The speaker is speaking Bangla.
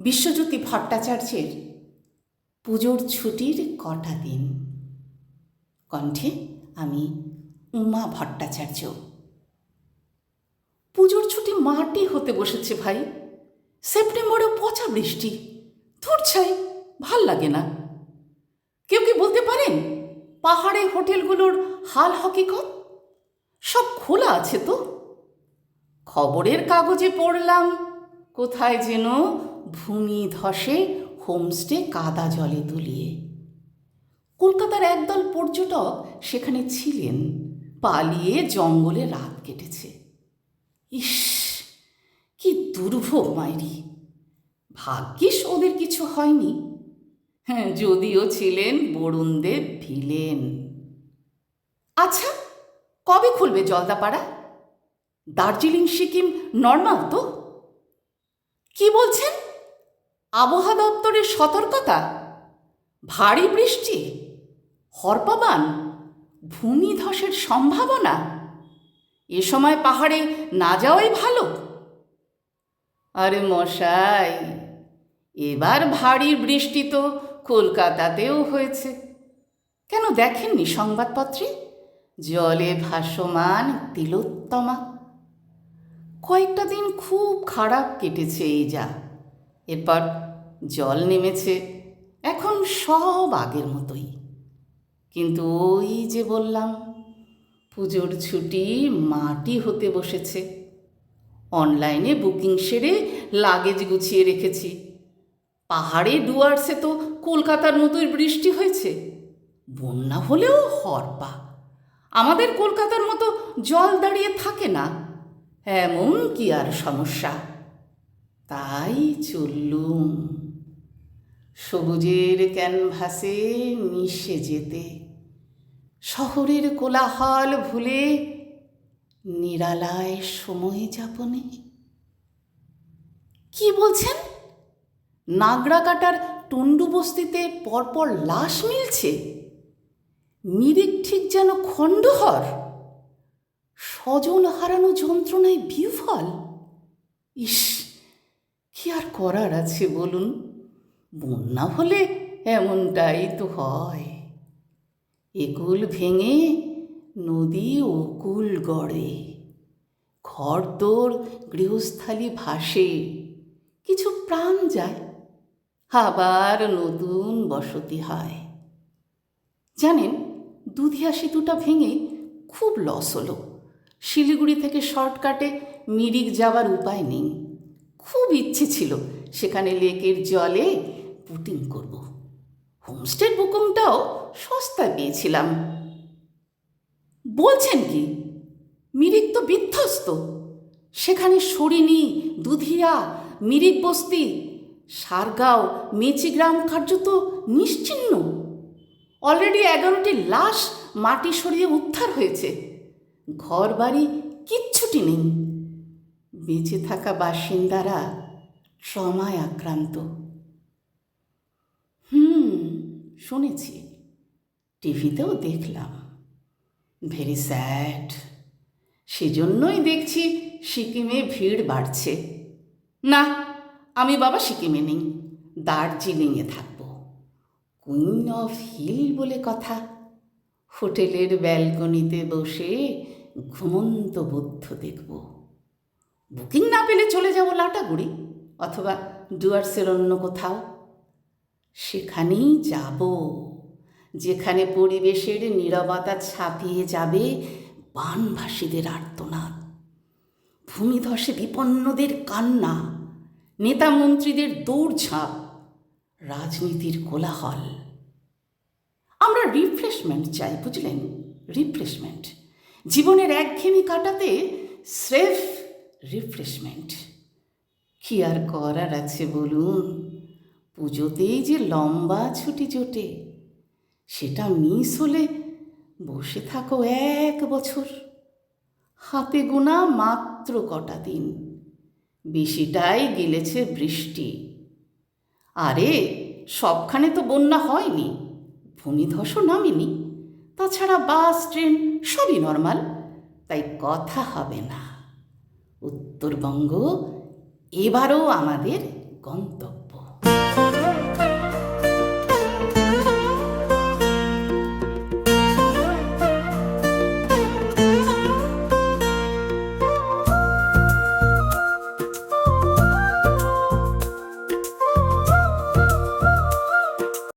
বিশ্বজ্যোতি ভট্টাচার্যের পুজোর ছুটির কটা দিন? কণ্ঠে আমি উমা ভট্টাচার্য। পুজোর ছুটি মাটি হতে বসেছে ভাই। সেপ্টেম্বরে পচা বৃষ্টি। ধুর ভালো লাগে না। কেউ কি বলতে পারেন? পাহাড়ে হোটেলগুলোর হাল হকিকত? সব খোলা আছে তো। খবরের কাগজে পড়লাম, কোথায় যেন ভূমি ধসে হোমস্টে কাদা জলে তুলিয়ে কলকাতার একদল পর্যটক সেখানে ছিলেন, পালিয়ে জঙ্গলে রাত কেটেছে। ইস, কি দুর্ভোগ মাইরি। ভাগ্যিস ওদের কিছু হয়নি। হ্যাঁ যদিও ছিলেন বরুণদেব ভিলেন। আচ্ছা কবে খুলবে জলদাপাড়া? দার্জিলিং, সিকিম, নর্মাল তো। কি বলছেন? আবহাওয়া দপ্তরের সতর্কতা? ভারী বৃষ্টি? হরপাবান? ভূমিধসের সম্ভাবনা? এ সময় পাহাড়ে না যাওয়াই ভালো? আরে মশাই, এবার ভারী বৃষ্টি তো কলকাতাতেও হয়েছে। কেন দেখেননি সংবাদপত্রে? জলে ভাসমান তিলোত্তমা। কয়েকটা দিন খুব খারাপ কেটেছে এই যা। এরপর জল নেমেছে। এখন সব আগের মতোই। কিন্তু ওই যে বললাম, পুজোর ছুটি মাটি হতে বসেছে। অনলাইনে বুকিং সেরে লাগেজ গুছিয়ে রেখেছি। পাহাড়ে ডুয়ার্সে তো কলকাতার মতোই বৃষ্টি হয়েছে। বন্যা হলেও হরপা আমাদের কলকাতার মতো জল দাঁড়িয়ে থাকে না। এমন কি আর সমস্যা? তাই চললুম। সবুজের ক্যানভাসে মিশে যেতে, শহরের কোলাহল ভুলে নিরালায় সময় যাপনে। কি বলছেন? নাগরাকাটার টন্ডু বস্তিতে পরপর লাশ মিলছে? মিরিক ঠিক যেন খণ্ডহর। স্বজন হারানো যন্ত্রণায় বিফল ইস কি আর করার আছে বলুন? বন্যা হলে এমনটাই তো হয়। একুল ভেঙে নদী ওকুল গড়ে। ঘর তোর গৃহস্থালি ভাসে। কিছু প্রাণ যায়, আবার নতুন বসতি হয়। জানেন, দুধিয়া সেতুটা ভেঙে খুব লস হলো। শিলিগুড়ি থেকে শর্টকাটে মিরিক যাওয়ার উপায় নেই। খুব ইচ্ছে ছিল সেখানে লেকের জলে বুটিং করব। হোমস্টের বুকিংটাও সস্তায় পেয়েছিলাম। বলছেন কি, মিরিক তো বিধ্বস্ত। সেখানে সরিনি দুধিয়া মিরিক বস্তি, সারগাঁও মেচিগ্রাম কার্যত নিশ্চিহ্ন অলরেডি এগারোটি লাশ মাটি সরিয়ে উদ্ধার হয়েছে। ঘর বাড়ি কিচ্ছুটি নেই। বেঁচে থাকা বাসিন্দারা ট্রমায় আক্রান্ত। হুম, শুনেছি। টিভিতেও দেখলাম। Very sad. সেজন্যই দেখছি সিকিমে ভিড় বাড়ছে। না, আমি বাবা সিকিমে নেই, দার্জিলিংয়ে থাকব। কুইন অফ হিল বলে কথা। হোটেলের ব্যালকনিতে বসে ঘুমন্ত বুদ্ধ দেখব। বুকিং না পেলে চলে যাব লাটাগুড়ি অথবা ডুয়ার্সের অন্য কোথাও। সেখানেই যাব। যেখানে পরিবেশের নীরবতা ছাপিয়ে যাবে বানভাসীদের আর্তনাদ। ভূমিধসে বিপন্নদের কান্না, নেতা মন্ত্রীদের দৌড়ঝাঁপ, রাজনীতির কোলাহল। আমরা রিফ্রেশমেন্ট চাই, বুঝলেন? রিফ্রেশমেন্ট জীবনের একঘেয়েমি কাটাতে স্রেফ রিফ্রেশমেন্ট কি আর করার আছে বলুন? পুজোতেই যে লম্বা ছুটি জোটে, সেটা মিস হলে বসে থাকো এক বছর। হাতে গোনা মাত্র কটা দিন, বেশিটাই গিলেছে বৃষ্টি। আরে, সবখানে তো বন্যা হয়নি, ভূমিধসও নামেনি, তাছাড়া বাস, ট্রেন সবই নর্মাল তাই কথা হবে না। উত্তরবঙ্গ এবারও আমাদের গন্তব্য।